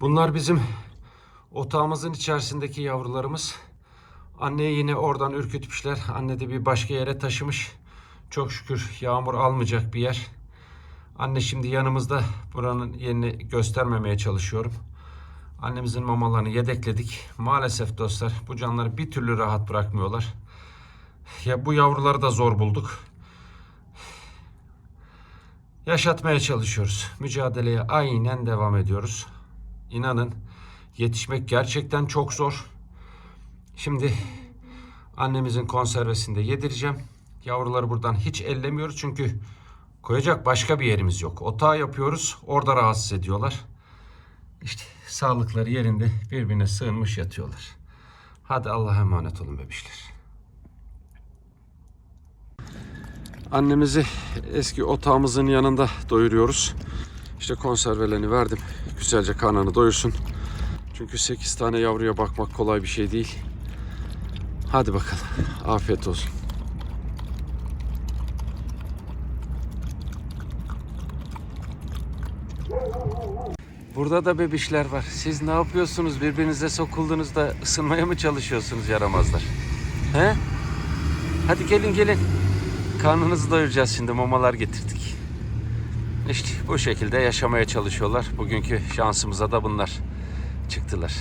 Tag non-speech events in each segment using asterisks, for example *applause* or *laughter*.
Bunlar bizim otağımızın içerisindeki yavrularımız. Anneyi yine oradan ürkütmüşler. Anne de bir başka yere taşımış. Çok şükür yağmur almayacak bir yer. Anne şimdi yanımızda buranın yerini göstermemeye çalışıyorum. Annemizin mamalarını yedekledik. Maalesef dostlar bu canları bir türlü rahat bırakmıyorlar. Ya bu yavruları da zor bulduk. Yaşatmaya çalışıyoruz. Mücadeleye aynen devam ediyoruz. İnanın yetişmek gerçekten çok zor. Şimdi annemizin konservesini de yedireceğim. Yavruları buradan hiç ellemiyoruz çünkü koyacak başka bir yerimiz yok. Otağı yapıyoruz. Orada rahatsız ediyorlar. İşte sağlıkları yerinde birbirine sığınmış yatıyorlar. Hadi Allah'a emanet olun bebişler. Annemizi eski otağımızın yanında doyuruyoruz. İşte konservelerini verdim. Güzelce karnını doyursun. Çünkü 8 tane yavruya bakmak kolay bir şey değil. Hadi bakalım. Afiyet olsun. Burada da bebişler var. Siz ne yapıyorsunuz? Birbirinize sokuldunuz da ısınmaya mı çalışıyorsunuz yaramazlar? He? Hadi gelin gelin. Karnınızı doyuracağız şimdi. Mamalar getirdik. İşte bu şekilde yaşamaya çalışıyorlar. Bugünkü şansımıza da bunlar çıktılar.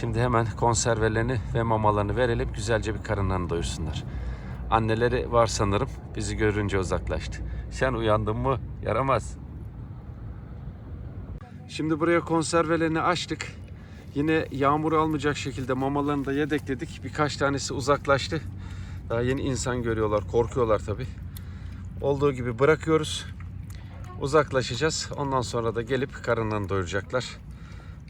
Şimdi hemen konservelerini ve mamalarını verelim. Güzelce bir karınlarını doyursunlar. Anneleri var sanırım. Bizi görünce uzaklaştı. Sen uyandın mı? Yaramaz. Şimdi buraya konservelerini açtık. Yine yağmur almayacak şekilde mamalarını da yedekledik. Birkaç tanesi uzaklaştı. Daha yeni insan görüyorlar, korkuyorlar tabi. Olduğu gibi bırakıyoruz. Uzaklaşacağız. Ondan sonra da gelip karınlarını doyuracaklar.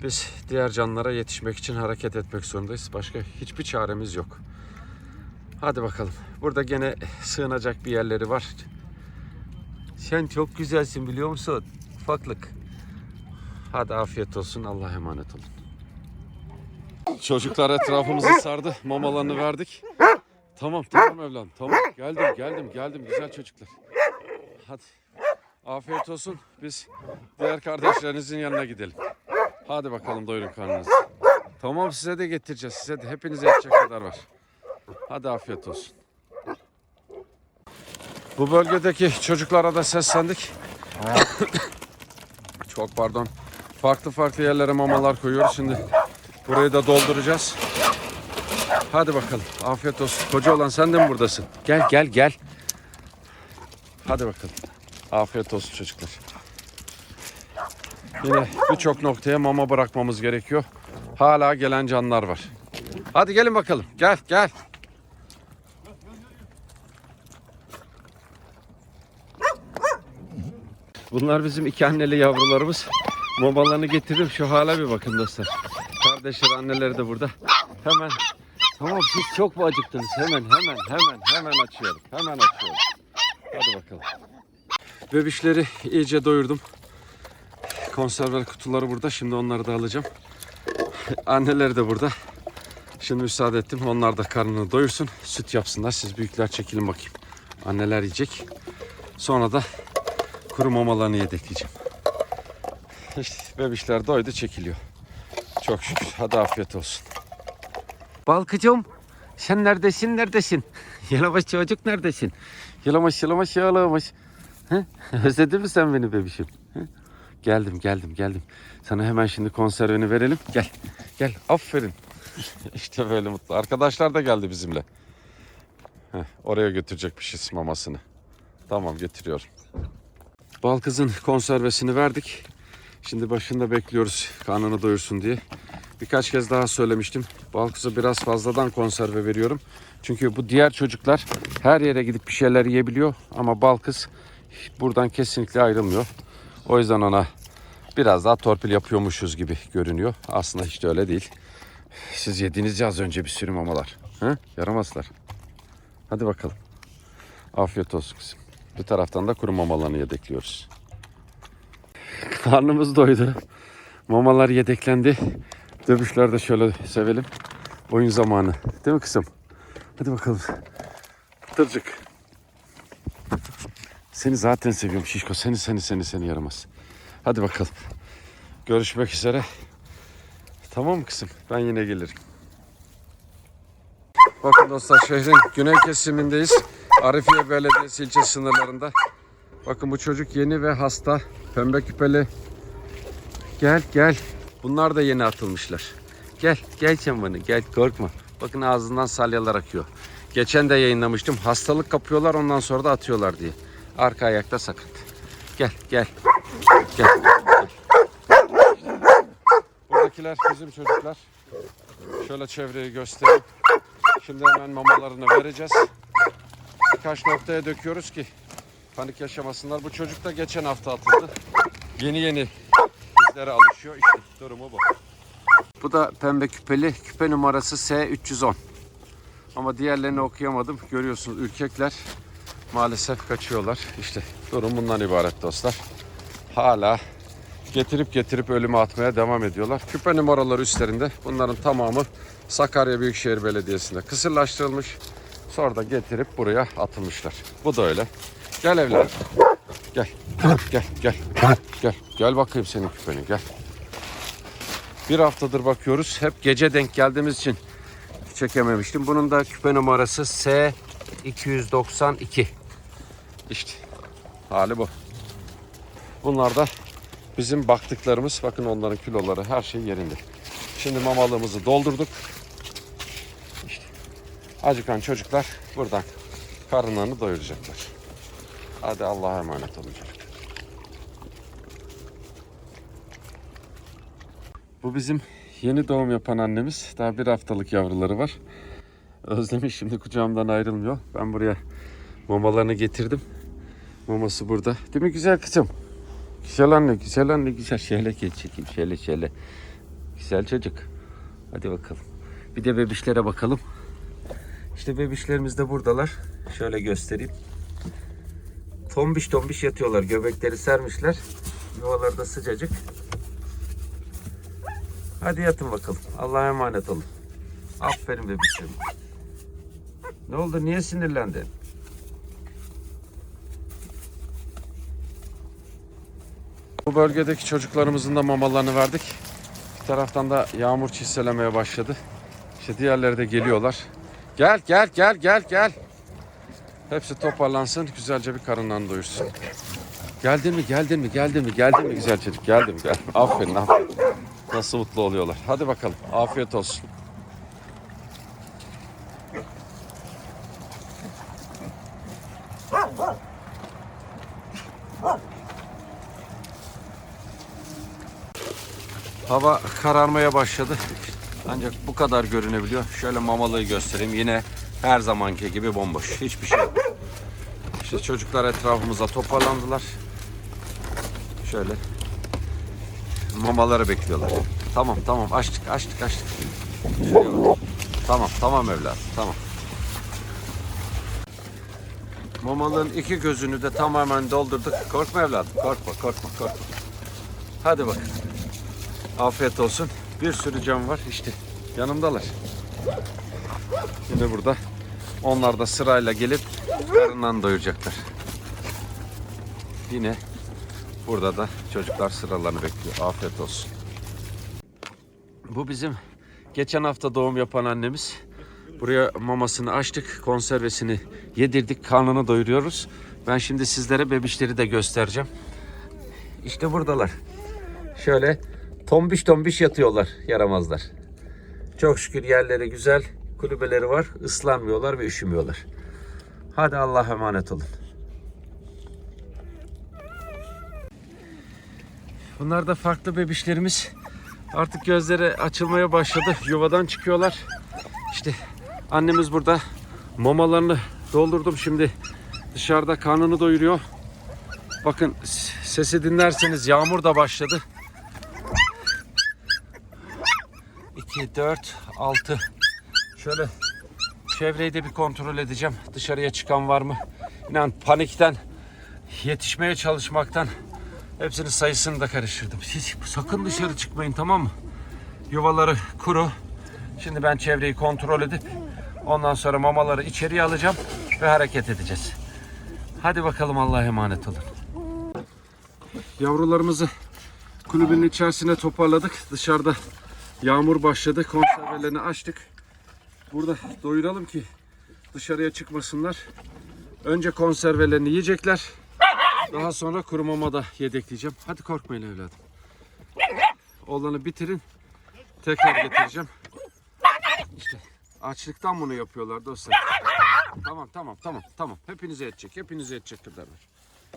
Biz diğer canlılara yetişmek için hareket etmek zorundayız. Başka hiçbir çaremiz yok. Hadi bakalım. Burada gene sığınacak bir yerleri var. Sen çok güzelsin biliyor musun? Ufaklık. Hadi afiyet olsun. Allah'a emanet olun. Çocuklar etrafımızı sardı. Mamalarını verdik. Tamam tamam evladım. Tamam geldim geldim geldim güzel çocuklar. Hadi. Afiyet olsun. Biz diğer kardeşlerinizin yanına gidelim. Hadi bakalım doyurun karnınızı. Tamam size de getireceğiz. Size de hepinize yetecek kadar var. Hadi afiyet olsun. Bu bölgedeki çocuklara da seslendik. Çok pardon. Farklı farklı yerlere mamalar koyuyoruz. Şimdi burayı da dolduracağız. Hadi bakalım. Afiyet olsun. Koca olan sen de mi buradasın? Gel gel gel. Hadi bakalım. Afiyet olsun çocuklar. Yine birçok noktaya mama bırakmamız gerekiyor. Hala gelen canlar var. Hadi gelin bakalım. Gel gel. Bunlar bizim iki anneli yavrularımız. Mamalarını getirdim. Şu hala bir bakın dostlar. Kardeşler anneleri de burada. Hemen Tamam siz çok mu acıktınız? Hemen hemen hemen hemen açıyorum. Hemen açıyorum. Hadi bakalım. Bebişleri iyice doyurdum. Konserve kutuları burada. Şimdi onları da alacağım. Anneleri de burada. Şimdi müsaade ettim. Onlar da karnını doyursun. Süt yapsınlar. Siz büyükler çekilin bakayım. Anneler yiyecek. Sonra da kuru mamalarını yedekleyeceğim. İşte bebişler doydu çekiliyor. Çok şükür. Hadi afiyet olsun. Balkıcım sen neredesin neredesin? *laughs* Yalamaş çocuk neredesin? Yalamaş yalamaş yalamaş. He? *laughs* Özledin mi sen beni bebişim? He? Geldim geldim geldim. Sana hemen şimdi konserveni verelim. Gel gel aferin. *laughs* işte böyle mutlu. Arkadaşlar da geldi bizimle. Heh, oraya götürecekmişiz mamasını. Tamam getiriyorum. Bal kızın konservesini verdik. Şimdi başında bekliyoruz karnını doyursun diye. Birkaç kez daha söylemiştim. Balkız'a biraz fazladan konserve veriyorum. Çünkü bu diğer çocuklar her yere gidip bir şeyler yiyebiliyor. Ama Balkız buradan kesinlikle ayrılmıyor. O yüzden ona biraz daha torpil yapıyormuşuz gibi görünüyor. Aslında hiç de öyle değil. Siz yediniz ya az önce bir sürü mamalar. He? Yaramazlar. Hadi bakalım. Afiyet olsun kızım. Bir taraftan da kuru mamalarını yedekliyoruz. Karnımız doydu. Mamalar yedeklendi. Dövüşler de şöyle sevelim. Oyun zamanı. Değil mi kızım? Hadi bakalım. Tırcık. Seni zaten seviyorum Şişko. Seni seni seni seni yaramaz. Hadi bakalım. görüşmek üzere. Tamam kızım? Ben yine gelirim. Bakın dostlar şehrin güney kesimindeyiz. Arifiye Belediyesi ilçe sınırlarında. Bakın bu çocuk yeni ve hasta. Pembe küpeli. Gel gel. Bunlar da yeni atılmışlar. Gel gel sen gel korkma. Bakın ağzından salyalar akıyor. Geçen de yayınlamıştım. Hastalık kapıyorlar ondan sonra da atıyorlar diye. Arka ayakta sakat. Gel gel. Gel. Buradakiler bizim çocuklar. Şöyle çevreyi göstereyim. Şimdi hemen mamalarını vereceğiz. Birkaç noktaya döküyoruz ki panik yaşamasınlar. Bu çocuk da geçen hafta atıldı. Yeni yeni bizlere alışıyor. İşte durumu bu. Bu da pembe küpeli. Küpe numarası S310. Ama diğerlerini okuyamadım. Görüyorsunuz ürkekler maalesef kaçıyorlar. İşte durum bundan ibaret dostlar. Hala getirip getirip ölüme atmaya devam ediyorlar. Küpe numaraları üstlerinde. Bunların tamamı Sakarya Büyükşehir Belediyesi'nde kısırlaştırılmış. Sonra da getirip buraya atılmışlar. Bu da öyle. Gel evladım. Gel. Gel gel. Gel. Gel bakayım senin küpeni gel. Bir haftadır bakıyoruz. Hep gece denk geldiğimiz için çekememiştim. Bunun da küpe numarası S292. İşte hali bu. Bunlar da bizim baktıklarımız. Bakın onların kiloları her şey yerinde. Şimdi mamalığımızı doldurduk. Acıkan çocuklar buradan karınlarını doyuracaklar. Hadi Allah'a emanet olun. Bu bizim yeni doğum yapan annemiz. Daha bir haftalık yavruları var. Özlemiş şimdi kucağımdan ayrılmıyor. Ben buraya mamalarını getirdim. Maması burada. Değil mi güzel kızım? Güzel anne, güzel anne, güzel. Şöyle gel çekeyim, şöyle şöyle. Güzel çocuk. Hadi bakalım. Bir de bebişlere bakalım. İşte bebişlerimiz de buradalar. Şöyle göstereyim. Tombiş tombiş yatıyorlar. Göbekleri sermişler. Yuvaları da sıcacık. Hadi yatın bakalım. Allah'a emanet olun. Aferin bebişlerim. Ne oldu? Niye sinirlendin? Bu bölgedeki çocuklarımızın da mamalarını verdik. Bir taraftan da yağmur çiselemeye başladı. İşte diğerleri de geliyorlar. Gel gel gel gel gel. Hepsi toparlansın. Güzelce bir karınlarını doyursun. Geldin mi geldin mi geldin mi geldin mi güzel çocuk geldim gel. Aferin aferin. Nasıl mutlu oluyorlar. Hadi bakalım. Afiyet olsun. Hava kararmaya başladı. Ancak bu kadar görünebiliyor. Şöyle mamalığı göstereyim. Yine her zamanki gibi bomboş. Hiçbir şey yok. İşte çocuklar etrafımıza toparlandılar. Şöyle mamaları bekliyorlar. Tamam tamam açtık açtık açtık. Tamam tamam evladım tamam. Mamalığın iki gözünü de tamamen doldurduk. Korkma evladım korkma korkma korkma. Hadi bakın. Afiyet olsun. Bir sürü cam var işte yanımdalar. Yine burada. Onlar da sırayla gelip karından doyuracaklar. Yine burada da çocuklar sıralarını bekliyor. Afiyet olsun. Bu bizim geçen hafta doğum yapan annemiz. Buraya mamasını açtık, konservesini yedirdik, karnını doyuruyoruz. Ben şimdi sizlere bebişleri de göstereceğim. İşte buradalar. Şöyle tombiş tombiş yatıyorlar yaramazlar. Çok şükür yerleri güzel, kulübeleri var, ıslanmıyorlar ve üşümüyorlar. Hadi Allah'a emanet olun. Bunlar da farklı bebişlerimiz. Artık gözleri açılmaya başladı. Yuvadan çıkıyorlar. İşte annemiz burada. Mamalarını doldurdum şimdi. Dışarıda karnını doyuruyor. Bakın sesi dinlerseniz yağmur da başladı. 2, 4, 6. Şöyle çevreyi de bir kontrol edeceğim. Dışarıya çıkan var mı? İnan panikten yetişmeye çalışmaktan hepsinin sayısını da karıştırdım. Siz sakın dışarı çıkmayın tamam mı? Yuvaları kuru. Şimdi ben çevreyi kontrol edip ondan sonra mamaları içeriye alacağım ve hareket edeceğiz. Hadi bakalım Allah'a emanet olun. Yavrularımızı kulübün içerisine toparladık. Dışarıda yağmur başladı. Konservelerini açtık. Burada doyuralım ki dışarıya çıkmasınlar. Önce konservelerini yiyecekler. Daha sonra kuru mama da yedekleyeceğim. Hadi korkmayın evladım. Oğlanı bitirin. Tekrar getireceğim. İşte açlıktan bunu yapıyorlar dostlar. Tamam tamam tamam tamam. Hepinize yetecek. Hepinize yetecek kadarlar.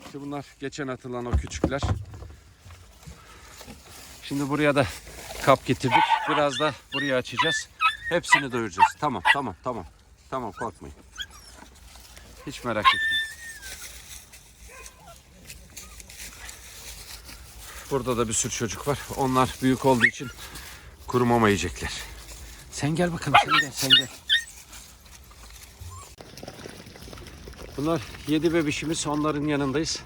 İşte bunlar geçen atılan o küçükler. Şimdi buraya da kap getirdik. Biraz da buraya açacağız. Hepsini doyuracağız. Tamam tamam tamam. Tamam korkmayın. Hiç merak etmeyin. Burada da bir sürü çocuk var. Onlar büyük olduğu için kuru yiyecekler. Sen gel bakalım sen gel sen gel. Bunlar yedi bebişimiz onların yanındayız.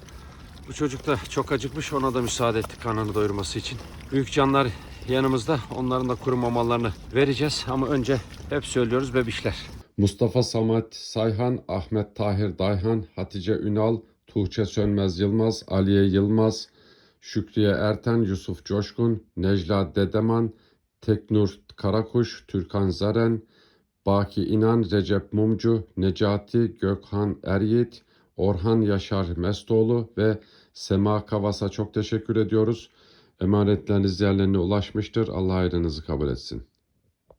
Bu çocuk da çok acıkmış ona da müsaade ettik karnını doyurması için. Büyük canlar yanımızda onların da kuru mamalarını vereceğiz ama önce hep söylüyoruz bebişler. Mustafa Samet Sayhan, Ahmet Tahir Dayhan, Hatice Ünal, Tuğçe Sönmez Yılmaz, Aliye Yılmaz, Şükriye Erten, Yusuf Coşkun, Necla Dedeman, Teknur Karakuş, Türkan Zaren, Baki İnan, Recep Mumcu, Necati Gökhan Eryiğit, Orhan Yaşar Mestoğlu ve Sema Kavas'a çok teşekkür ediyoruz. Emanetleriniz yerlerine ulaşmıştır. Allah hayrınızı kabul etsin.